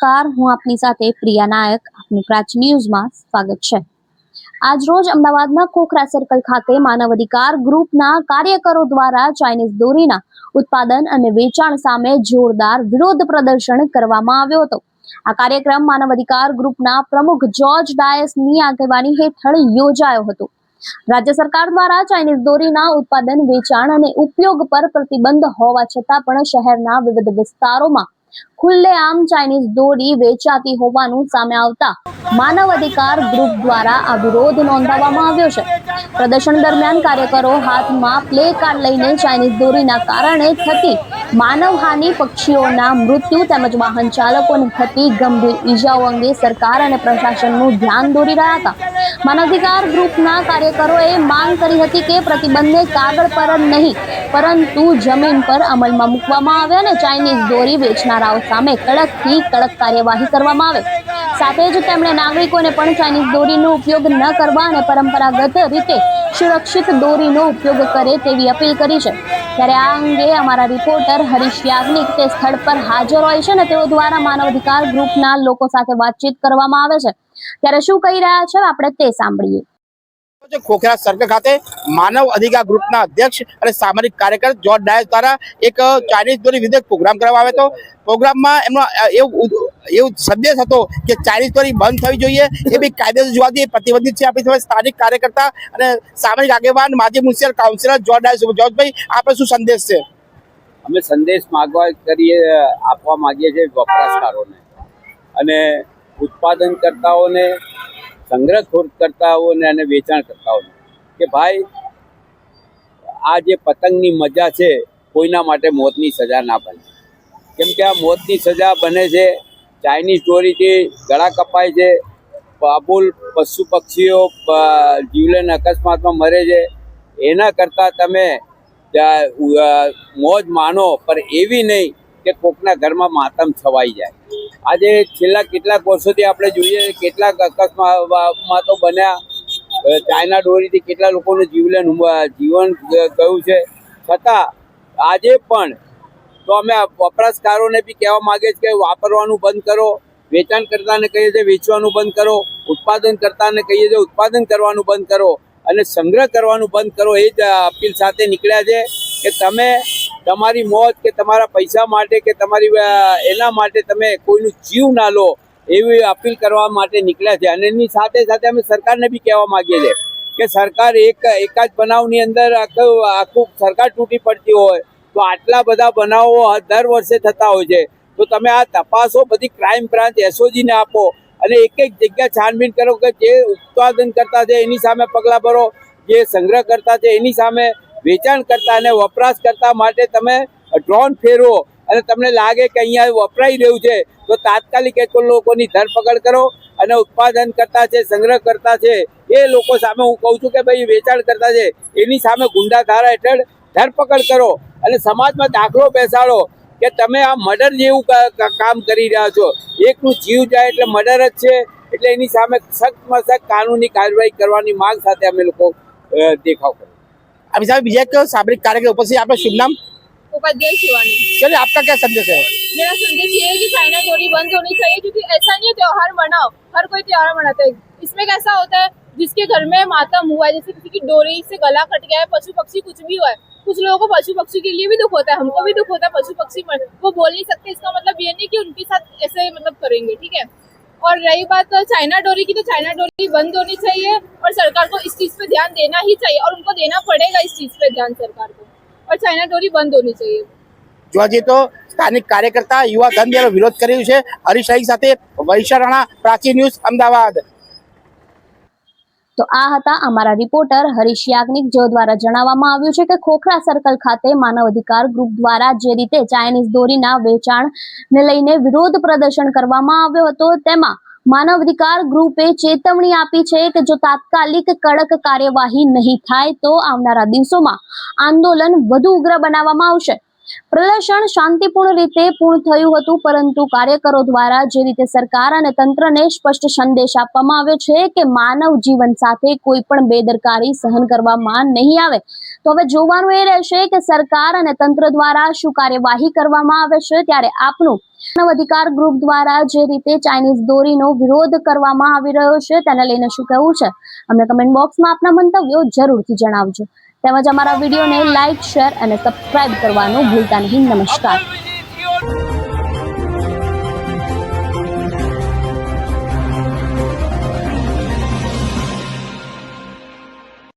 નમસ્કાર, હું આપની સાથે પ્રિયા નાયક. આપનું પ્રાચ ન્યૂઝમાં સ્વાગત છે. આજ રોજ અમદાવાદના ખોખરા સર્કલ ખાતે માનવ અધિકાર ગ્રુપના કાર્યકરો દ્વારા ચાઇનીઝ દોરીના ઉત્પાદન અને વેચાણ સામે જોરદાર વિરોધ પ્રદર્શન કરવામાં આવ્યો હતો. આ કાર્યક્રમ માનવ અધિકાર ગ્રુપના પ્રમુખ જોર્જ ડાયસની આગેવાની હેઠળ યોજાયો હતો. રાજ્ય સરકાર દ્વારા ચાઇનીઝ દોરીના ઉત્પાદન, વેચાણ અને ઉપયોગ પર પ્રતિબંધ હોવા છતાં પણ શહેરના વિવિધ વિસ્તારોમાં ખુલ્લેઆમ ચાઇનીઝ દોરી વેચાતી હોવાનું સામે આવતા માનવ અધિકાર ગ્રુપ દ્વારા આ વિરોધ નોંધાવવામાં આવ્યો છે. પ્રદર્શન દરમિયાન કાર્યકરો હાથમાં પ્લે કાર્ડ લઈને ચાઇનીઝ દોરીના કારણે થતી માનવહાનિ પક્ષીઓના મૃત્યુ તેમજ વાહન ચાલકોને થતી ગંભીર ઈજાઓ અંગે સરકાર અને પ્રશાસનનું ધ્યાન દોરી રહ્યા હતા. માનવાધિકાર ગ્રુપના કાર્યકરોએ માંગ કરી હતી કે પ્રતિબંધને કાગળ પર નહીં, પરંતુ જમીન પર અમલમાં મૂકવામાં આવે અને ચાઇનીઝ દોરી વેચનારાઓ સામે કડકથી કડક કાર્યવાહી કરવામાં આવે. સાથે જ તેમણે નાગરિકોને પણ ચાઇનીઝ દોરીનો ઉપયોગ ન કરવા અને પરંપરાગત રીતે સુરક્ષિત દોરીનો ઉપયોગ કરે તેવી અપીલ કરી છે. ત્યારે આ અંગે અમારા રિપોર્ટર હરીશ યાજ્ઞિક તે સ્થળ પર હાજર હોય છે અને તેઓ દ્વારા માનવ અધિકાર ગ્રુપના લોકો સાથે વાતચીત કરવામાં આવે છે. ત્યારે શું કહી રહ્યા છે? આપણે તે સાંભળીએ. છે. ખોખરા સર્કલ ખાતે માનવ અધિકાર ગ્રુપના અધ્યક્ષ અને સામાજિક કાર્યકર જોર્જ ડાયસ દ્વારા એક ચાઇનીઝ દોરી વિધેયક પ્રોગ્રામ કરવામાં આવ્યો હતો. પ્રોગ્રામમાં એમનો એવું એવું સંદેશ હતો કે ચાઇનીઝ દોરી બંધ થવી જોઈએ. એ બી કાયદેસર જોવાથી પ્રતિબંધિત છે આપણી સમય સ્થાનિક કાર્યકર્તા અને સામાજિક આગેવાન માજી મ્યુનિસિપલ કાઉન્સિલર જોર્જ ડાયસ. જોર્જભાઈ આપણે શું સંદેશ છે? અમે સંદેશ માગવા કરીએ આપવા માંગીએ છીએ વપરાશકારોને. અને ઉત્પાદનકર્તાઓને સંગ્રહખોરકર્તાઓને અને વેચાણકર્તાઓને કે ભાઈ, આ જે પતંગની મજા છે, કોઈના માટે મોતની સજા ના બને. કેમ કે આ મોતની સજા બને છે, ચાઇનીઝ ચોરીથી ગળા કપાય છે, બાબુલ પશુ પક્ષીઓ જીવલેન અકસ્માતમાં મરે છે. એના કરતાં તમે મોજ માનો, પણ એવી નહીં કે કોકના ઘરમાં માતમ છવાઈ જાય. આજે છેલ્લા કેટલાક વર્ષોથી આપણે જોઈએ કેટલાક અકસ્માતો બન્યા. ચાઇના ડોરીથી કેટલા લોકોનું જીવલેણ જીવન ગયું છે. છતાં આજે પણ તો અમે વપરાશકારોને બી કહેવા માગીએ છીએ કે વાપરવાનું બંધ કરો વેચાણ કરતાને કહીએ છીએ વેચવાનું બંધ કરો ઉત્પાદન કરતાને કહીએ છીએ ઉત્પાદન કરવાનું બંધ કરો અને સંગ્રહ કરવાનું બંધ કરો, એ જ અપીલ સાથે નીકળ્યા છે કે તમે તમારી મોત કે તમારા પૈસા માટે કે તમારી એના માટે તમે કોઈનું જીવ ના લો એવી અપીલ કરવા માટે નીકળ્યા છે. અને એની સાથે સાથે અમે સરકારને બી કહેવા માંગીએ છીએ કે સરકાર એક, એકાદ બનાવની અંદર આખું આખું સરકાર તૂટી પડતી હોય તો આટલા બધા બનાવો દર વર્ષે થતા હોય છે. તો તમે આ તપાસો, બધી ક્રાઇમ બ્રાન્ચ એસઓજીને આપો અને એક એક જગ્યા છાનબીન કરો કે જે ઉત્પાદન કરતા છે એની સામે પગલાં ભરો, જે સંગ્રહ કરતા છે એની સામે વેચાણ કરતા અને વપરાશ કરતા માટે તમે ડ્રોન ફેરવો અને તમને લાગે કે અહીંયા વપરાઈ રહ્યું છે, તો તાત્કાલિક એ લોકોની ધરપકડ કરો અને ઉત્પાદન કરતા છે સંગ્રહ કરતા છે, એ લોકો સામે હું કહું છું કે ભાઈ વેચાણ કરતા છે, એની સામે ગુંડા ધારા હેઠળ ધરપકડ કરો અને સમાજમાં દાખલો બેસાડો કે તમે આ મર્ડર જેવું કામ કરી રહ્યા છો. એકનું જીવ જાય એટલે મર્ડર જ છે, એટલે એની સામે સખ્તમાં સખ્ત કાનૂની કાર્યવાહી કરવાની માંગ સાથે અમે લોકો દેખાવ કર્યો अभी साहब विजय के सामरिक कार्यक्रम उपस्थित आपका शुभ नाम? उपाध्याय शिवानी। चलिए आपका क्या संदेश है? मेरा संदेश ये है कि चाइना डोरी बंद होनी चाहिए क्योंकि ऐसा नहीं है त्योहार मनाओ हर कोई त्योहार मनाता है। इसमें कैसा होता है जिसके घर में मातम हुआ है जैसे किसी की डोरी से गला कट गया है पशु पक्षी कुछ भी हुआ है कुछ लोगों को पशु पक्षी के लिए भी दुख होता है हमको भी दुख होता है पशु पक्षी वो बोल नहीं सकते इसका मतलब ये नहीं कि उनके साथ ऐसे मतलब करेंगे ठीक है? और रही बात चाइना डोरी की तो चाइना डोरी बंद होनी चाहिए और सरकार को इस चीज पे ध्यान देना ही चाहिए और उनको देना पड़ेगा इस चीज पे ध्यान सरकार को और चाइना डोरी बंद होनी चाहिए જોવા જઈએ તો સ્થાનિક કાર્યકર્તા યુવા ધન દ્વારા વિરોધ કરી રહ્યું છે હરીશ રાઈ સાથે વૈશા રાણા પ્રાચી ન્યૂઝ અમદાવાદ તો આ હતા અમારા રિપોર્ટર હરીશ યાજ્ઞિક, જેઓ દ્વારા જણાવવામાં આવ્યું છે કે ખોખરા સર્કલ ખાતે માનવ અધિકાર ગ્રુપ દ્વારા જે રીતે ચાઇનીઝ દોરીના વેચાણને લઈને વિરોધ પ્રદર્શન કરવામાં આવ્યો હતો, તેમાં માનવ અધિકાર ગ્રુપે ચેતવણી આપી છે કે જો તાત્કાલિક કડક કાર્યવાહી નહીં થાય તો આવનારા દિવસોમાં આંદોલન વધુ ઉગ્ર બનાવવામાં આવશે. પ્રદર્શન શાંતિપૂર્ણ રીતે પૂર્ણ થયું હતું, પરંતુ કાર્યકરો દ્વારા જે રીતે સરકાર અને તંત્રને સ્પષ્ટ સંદેશ આપવામાં આવ્યો છે કે માનવ જીવન સાથે કોઈ પણ બેદરકારી સહન કરવામાં નહીં આવે, તો હવે જોવાનું એ રહેશે કે સરકાર અને તંત્ર દ્વારા શું કાર્યવાહી કરવામાં આવે છે? ત્યારે આપનું માનવ અધિકાર ગ્રુપ દ્વારા જે રીતે ચાઇનીઝ દોરીનો વિરોધ કરવામાં આવી રહ્યો છે, તેને લઈને શું કહેવું છે? અમને કમેન્ટ બોક્સમાં આપના મંતવ્યો જરૂરથી જણાવજો. તેમજ અમારા વિડીયોને લાઇક શેર અને સબસ્ક્રાઇબ કરવાનું ભૂલતા નહીં. નમસ્કાર.